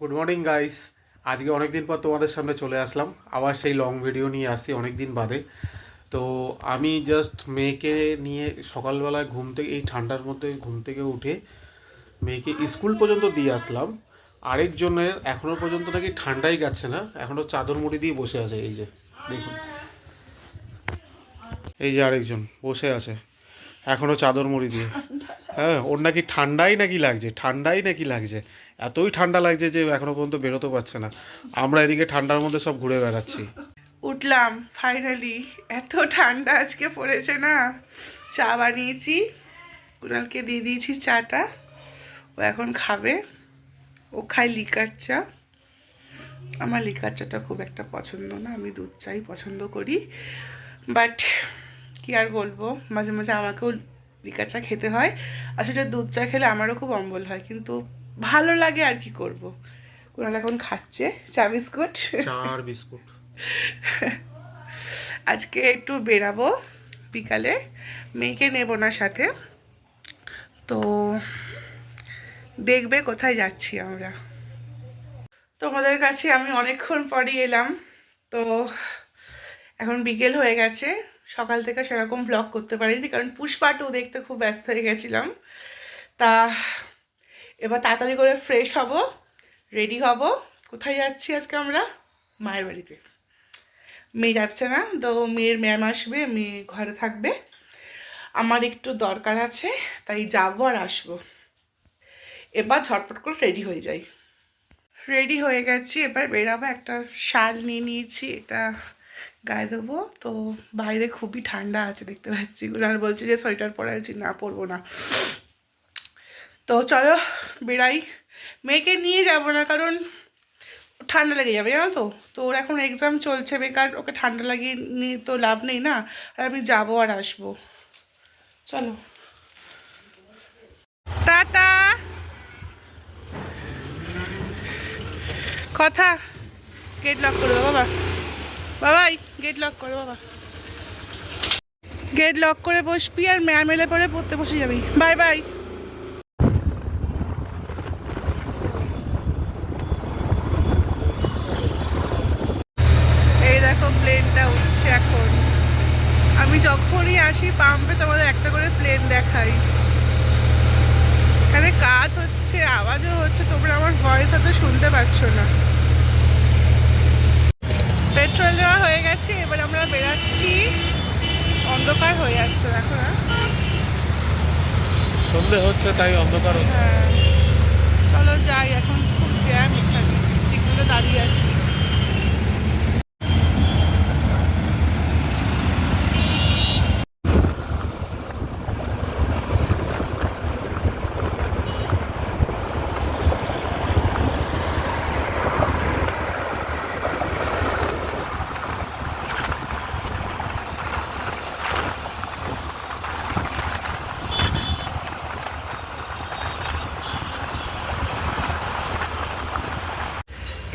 Good morning guys আজকে অনেক দিন পর তোমাদের সামনে চলে আসলাম। আবার সেই লং ভিডিও নিয়ে আসছি অনেক দিন বাদে। তো আমি জাস্ট মেয়েকে নিয়ে সকালবেলায় ঘুম থেকে এই ঠান্ডার মধ্যে ঘুম থেকে উঠে মেয়েকে স্কুল পর্যন্ত দিয়ে আসলাম। আরেকজনের এখনও পর্যন্ত নাকি ঠান্ডাই যাচ্ছে না। এখনও চাদর মুড়ি দিয়ে বসে আছে, এই যে, দেখুন। এই যে আরেকজন বসে আছে এখনও চাদর মুড়ি দিয়ে। হ্যাঁ ওর নাকি ঠান্ডাই নাকি লাগছে, ঠান্ডাই নাকি লাগছে। এতই ঠান্ডা লাগছে যে এখনও পর্যন্ত বেরোতে পারছে না। আমরা এদিকে ঠান্ডার মধ্যে সব ঘুরে বেড়াচ্ছি। উঠলাম ফাইনালি এত ঠান্ডা আজকে পড়েছে না। চা বানিয়েছি। কুণালকে দিয়ে দিয়েছি চাটা। ও এখন খাবে। ও খায় লিকার চা। আমার লিকার চাটা খুব একটা পছন্দ না। আমি দুধ চাই, পছন্দ করি। বাট কি আর বলব? মাঝে মাঝে আমাকেও লিকার চা খেতে হয়। আর সেটা দুধ চা খেলে আমারও খুব অম্বল হয়। কিন্তু ভালো লাগে আর কি করব। কুণাল এখন খাচ্ছে চা বিস্কুট। চার বিস্কুট। আজকে একটু বেরাবো বিকালে মেয়েকে নেব না সাথে। তো দেখবে কোথায় যাচ্ছি আমরা। তোমাদের কাছে আমি অনেকক্ষণ পরই এলাম। তো এখন বিকেল হয়ে গেছে। সকাল থেকে সেরকম ব্লগ করতে পারিনি কারণ পুষ্পা টু দেখতে খুব ব্যস্ত হয়ে গেছিলাম। তা এবার তাড়াতাড়ি করে ফ্রেশ হব রেডি হব। কোথায় যাচ্ছি আজকে আমরা? মায়ের বাড়িতে। মেয়ে যাচ্ছে না, তো মেয়ের ম্যাম আসবে, মেয়ে ঘরে থাকবে। আমার একটু দরকার আছে, তাই যাব আর আসব। এবার ঝটপট করে রেডি হয়ে যাই। রেডি হয়ে গেছি, এবার বেরাবো, একটা শাল নিয়ে নিয়েছি, এটা গায়ে দেবো। তো বাইরে খুবই ঠান্ডা আছে, দেখতে পাচ্ছি। আর বলছে যে সোয়েটার পরে আছি, না পরবো না। তো চলো বেরাই মেয়েকে নিয়ে যাব না, কারণ ঠান্ডা লেগে যাবে, জানো তো? তো ওর এখন এক্সাম চলছে বেকার, ওকে ঠান্ডা লাগিয়ে নিয়ে তো লাভ নেই না? আর আমি যাব আর আসব। চলো। টাটা! কথা। গেট লক করো বাবা। বাবাই গেট লক করো, বাবা। গেট লক করে বসবি আর ম্যাম এলে পরে পড়তে বসে যাবি। বাই বাই এই দেখো প্লেনটা উঠছে এখন আমি যখনই আসি পাম্পে তোমাদের একটা করে প্লেন দেখাই। এখানে কাজ হচ্ছে আওয়াজও হচ্ছে তোমরা আমার ভয়েস হয়তো শুনতে পাচ্ছ না। পেট্রোল দেওয়া হয়ে গেছে এবার আমরা বেরাচ্ছি। অন্ধকার হয়ে আসছে দেখো না। সন্ধে হচ্ছে তাই অন্ধকার হচ্ছে। হ্যাঁ। চলো যাই এখন খুব জ্যাম এখানে। সিগনালে দাঁড়িয়ে আছি।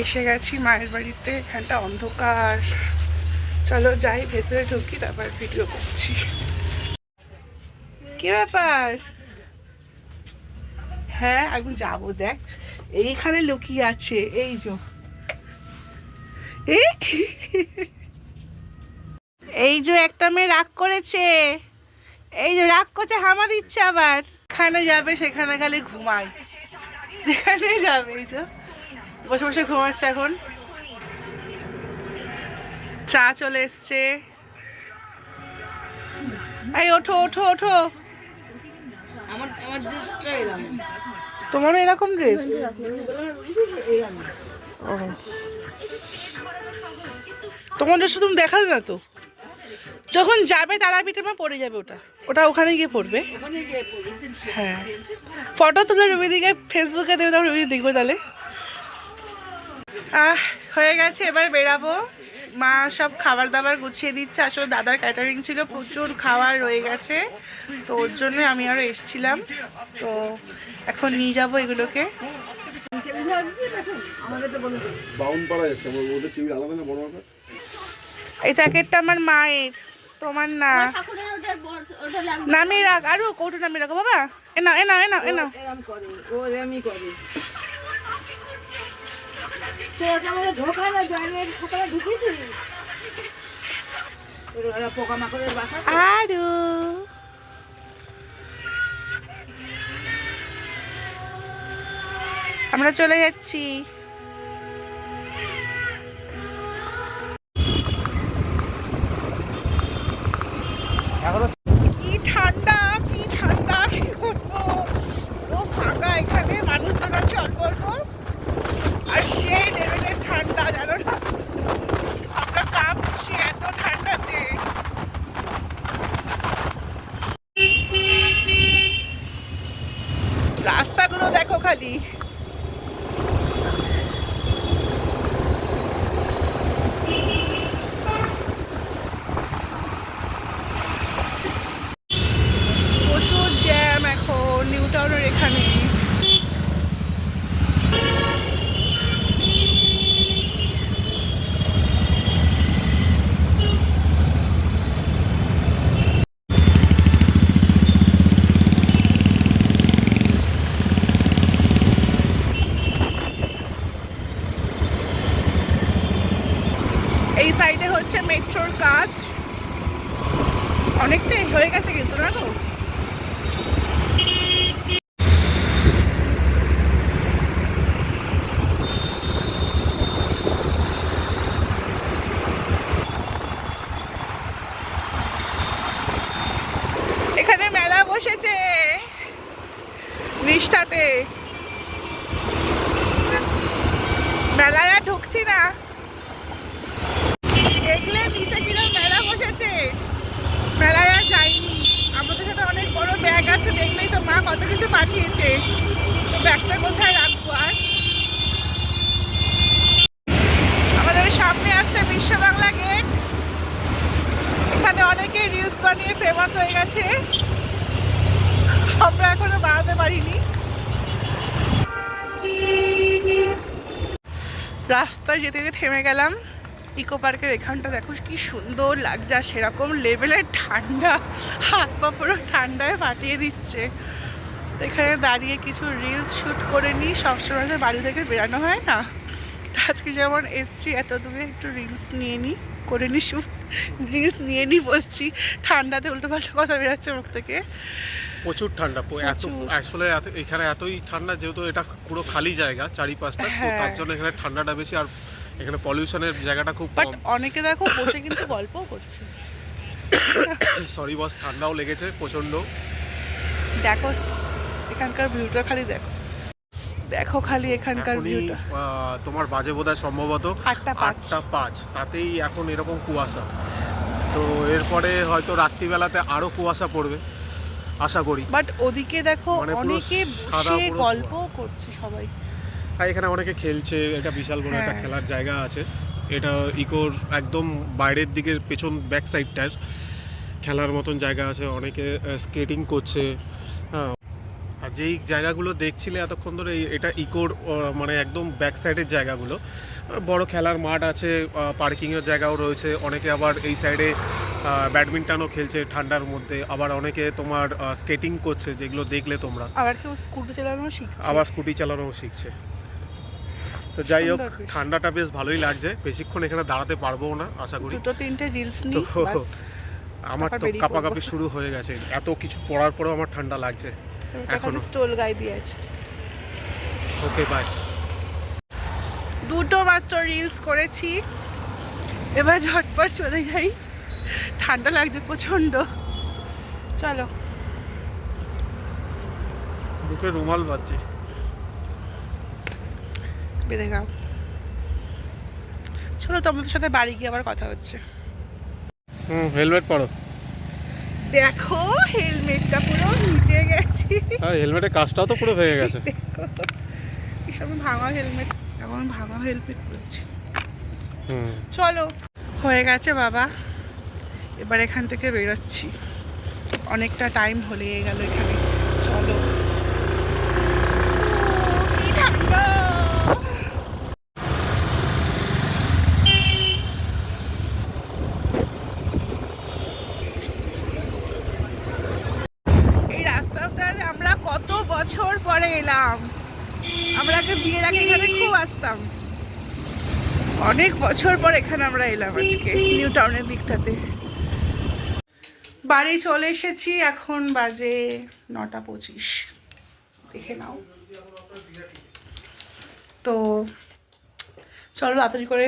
এসে গেছি মায়ের বাড়িতে এখানটা অন্ধকার। চলো যাই, ভেতরে ঢুকি, তারপর ভিডিও করছি। কি ব্যাপার? হ্যাঁ আমি যাব, দেখ। এইখানে লুকিয়ে আছে, এই যে। এই? যে একটা মেয়ে রাগ করেছে। এই যে রাগ করছে, হামা দিচ্ছে আবার। এখানে যাবে, সেখানে খালি ঘুমায়। যেখানে যাবে, এই যে। বসে বসে ঘুমাচ্ছে এখন। চা চলে এসছে। এই ওঠো ওঠো ওঠো। আমার আমার ড্রেসটা এলাম তোমারও এরকম ড্রেস ও। তোমার ড্রেস তুমি দেখালে না তো? যখন যাবে তারাপীঠে মা পড়ে যাবে ওটা। ওটা ওখানে গিয়ে পড়বে। হ্যাঁ। ফটো তুলে রবিদিকে ফেসবুকে দেবে তারপর রবিদি দেখব তাহলে। হয়ে গেছে এবার বেরাবো। মা সব খাবার দাবার গুছিয়ে দিচ্ছে। আসলে দাদার ক্যাটারিং ছিল প্রচুর খাবার রয়ে গেছে। তো ওর জন্য আমি আরও এসছিলাম। তো এখন নিয়ে যাব এগুলোকে। আমাদের তো বলে বাউন পাড়া যাচ্ছে আমার ওদের কেউ আলাদা না বড় ব্যাপার এই জ্যাকেটটা আমার মায়ের তোমার না। নামিয়ে রাখ আরও কৌটো নামিয়ে রাখো বাবা। এ নাও এ নাও এ নাও এ নাও। তোর ওটা মধ্যে ঢোকায় না জয়েন্ট ঢোকানো ঢুকেছিস? পোকামাকড়ের বাসা। আরু। আমরা চলে যাচ্ছি। কি ঠান্ডা কি ঠান্ডা কি বলব পুরো ফাঁকা এখানে মানুষজন আছে অল্প অল্প আর সেই লেভেলের ঠান্ডা জানো না আমরা কাঁপছি এত ঠান্ডাতে রাস্তাগুলো দেখো খালি প্রচুর জ্যাম এখন নিউ টাউনের এখানে এই সাইডে হচ্ছে মেট্রোর কাজ অনেকটাই হয়ে গেছে কিন্তু না গো এখানে মেলা বসেছে নিষ্ঠাতে ঢুকছি না। দেখলে নিচে কিরম মেলা বসেছে। মেলায় আর যাইনি। আমাদের সাথে অনেক বড় ব্যাগ আছে, দেখলেই তো মা কত কিছু পাঠিয়েছে। তো ব্যাগটা কোথায় রাখব আর? আমাদের সামনে আসছে বিশ্ব বাংলা গেট। এখানে অনেকে রিলস বানিয়ে ফেমাস হয়ে গেছে। আমরা এখনও বাড়াতে পারিনি। রাস্তায় যেতে যেতে থেমে গেলাম। ইকো পার্কের এখানটা দেখো কি সুন্দর লাগছে, আর সেরকম লেভেলের ঠান্ডা, হাত পা পুরো ঠান্ডায় ফাটিয়ে দিচ্ছে। এখানে দাঁড়িয়ে কিছু রিলস শ্যুট করে নিই, সবসময় বাড়ি থেকে বেরানো হয় না। আজকে যেমন এসছি, এত দূরে একটু রিলস নিয়ে নিই, করে নিই শ্যুট রিলস নিয়ে নিই বলছি। ঠান্ডাতে উল্টো পাল্টা কথা বেরাচ্ছে মুখ থেকে। প্রচুর ঠান্ডা এত আসলে এখানে এতই ঠান্ডা যেহেতু এটা পুরো খালি জায়গা চারিপাশটা হ্যাঁ। তার জন্য এখানে ঠান্ডাটা বেশি আর এখানে পলিউশনের জায়গাটা খুব বাট অনেকে দেখো বসে কিন্তু গল্প করছে। সরি বস ঠান্ডাও লেগেছে প্রচণ্ড। দেখো এখানকার ভিউটা খালি দেখো। দেখো খালি এখানকার ভিউটা তোমার বাজে বোধহয় সম্ভবত আটটা পাঁচ। তাতেই এখন এরকম কুয়াশা। তো এরপরে হয়তো রাত্রিবেলাতে আরও কুয়াশা পড়বে। আশা করি। বাট ওদিকে দেখো মানে অনেকে বসে পুরো গল্পও করছে সবাই। আর এখানে অনেকে খেলছে এটা বিশাল বড় একটা হ্যাঁ। খেলার জায়গা আছে। এটা ইকোর একদম বাইরের দিকের পেছন ব্যাক সাইডটার খেলার মতন জায়গা আছে। অনেকে স্কেটিং করছে। হ্যাঁ। আর যেই জায়গাগুলো দেখছিলে এতক্ষণ ধরে এটা ইকোর মানে একদম ব্যাক সাইডের জায়গাগুলো। বড় খেলার মাঠ আছে পার্কিংয়ের জায়গাও রয়েছে। অনেকে আবার এই সাইডে ব্যাডমিন্টনও খেলছে ঠান্ডার মধ্যে। আবার অনেকে তোমার স্কেটিং করছে যেগুলো দেখলে তোমরা। আবার কেউ স্কুটি চালানো শিখছে। আবার স্কুটি চালানোও শিখছে। তো যাই হোক ঠান্ডাটা বেশ ভালোই লাগছে। বেশিক্ষণ এখানে দাঁড়াতে পারব না আশা করি। দুটো তিনটে রিলস তো আমার তো কাপাকাপি শুরু হয়ে গেছে। এত কিছু পড়ার পরেও আমার ঠান্ডা লাগছে এখনও। স্টোল গায়ে দিয়ে আছে। ওকে বাই দুটো মাত্র রিলস করেছি। এবার ঝটপট চলে যাই। ঠান্ডা লাগছে প্রচণ্ড চলো। বুকে রুমাল বাজছে। বেঁধে গাও। চলো তোমাদের সাথে বাড়ি গিয়ে আবার কথা হচ্ছে। হুম হেলমেট পরো। দেখো হেলমেটটা পুরো নিচে গেছি। আর হেলমেটের কাজটাও তো পুরো ভেঙে গেছে। এসব ভাঙা হেলমেট এমন ভাঙা হেলমেট পরেছি। হুম। চলো হয়ে গেছে বাবা। এবার এখান থেকে বেরোচ্ছি। অনেকটা টাইম হলে গেল এখানে। চলো। এই আমরা কত বছর পরে এলাম? আমরা আগে বিয়ের আগে এখানে খুব আসতাম। অনেক বছর পর এখানে আমরা এলাম আজকে, নিউ টাউনের দিকটাতে। বাড়ি চলে এসেছি এখন বাজে নটা পঁচিশ। দেখে নাও। তো চলো তাড়াতাড়ি করে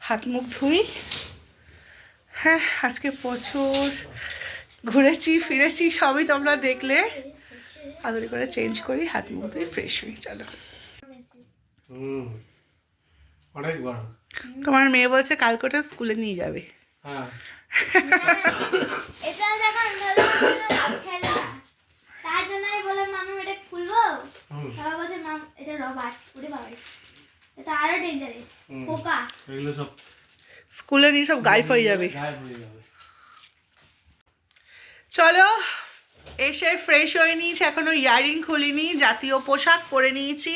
হাত মুখ ধুই। হ্যাঁ আজকে প্রচুর ঘুরেছি ফিরেছি সবই তোমরা দেখলে। তাড়াতাড়ি করে চেঞ্জ করি হাত মুখ ধুই ফ্রেশ হই চলো। তোমার মেয়ে বলছে কালকে ওটা স্কুলে নিয়ে যাবে। হ্যাঁ। এটা দেখো খেলা। তার জন্য আমি বললাম মামু এটা খুলবো? বাবা বলছে মাম এটা রবার উড়ে বাবা এটা আরও ডেঞ্জারাস পোকা এগুলো সব স্কুলে নিয়ে সব গায়েব হয়ে যাবে। গায়েব হয়ে যাবে। চলো এসে ফ্রেশ হয়ে নিয়েছি এখনও ইয়ারিং খুলিনি জাতীয় পোশাক পরে নিয়েছি।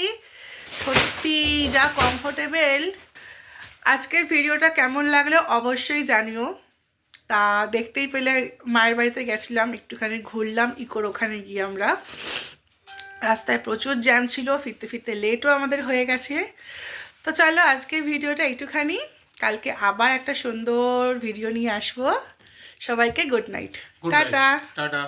সত্যি যা কমফোর্টেবল আজকের ভিডিওটা কেমন লাগল অবশ্যই জানিও। তা দেখতেই পেলে মায়ের বাড়িতে গেছিলাম একটুখানি ঘুরলাম ইকোর ওখানে গিয়ে আমরা রাস্তায় প্রচুর জ্যাম ছিল ফিরতে ফিরতে লেটও আমাদের হয়ে গেছে। তো চলো আজকের ভিডিওটা একটুখানি কালকে আবার একটা সুন্দর ভিডিও নিয়ে আসব। সবাইকে গুড নাইট টাটা। টাটা।